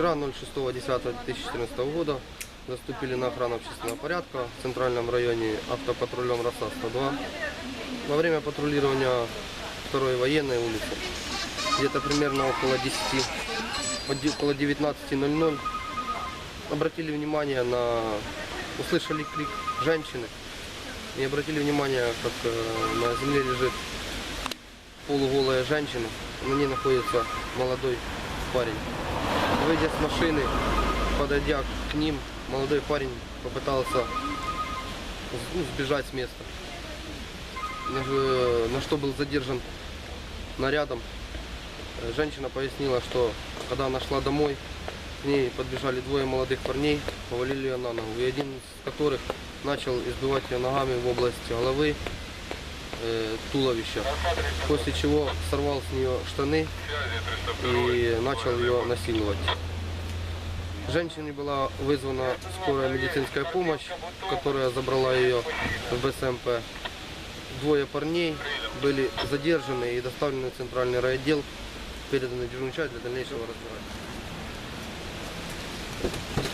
Вчера, 06.10.2014 года, заступили на охрану общественного порядка в центральном районе автопатрулем РОСА-102 во время патрулирования второй военной улицы. Где-то примерно около 10, оди- около 19.00 обратили внимание на, услышали крик женщины и обратили внимание, как э, на земле лежит полуголая женщина, на ней находится молодой парень. Выйдя с машины, подойдя к ним, молодой парень попытался ну, сбежать с места. На, на что был задержан нарядом. Э, Женщина пояснила, что когда она шла домой, к ней подбежали двое молодых парней, повалили ее на ногу. И один из которых начал избивать ее ногами в области головы, э, туловища. После чего сорвал с нее штаны и начал ее насиловать. Женщине была вызвана скорая медицинская помощь, которая забрала ее в БСМП. Двое парней были задержаны и доставлены в центральный райотдел, переданы дежурный для дальнейшего разбирательства.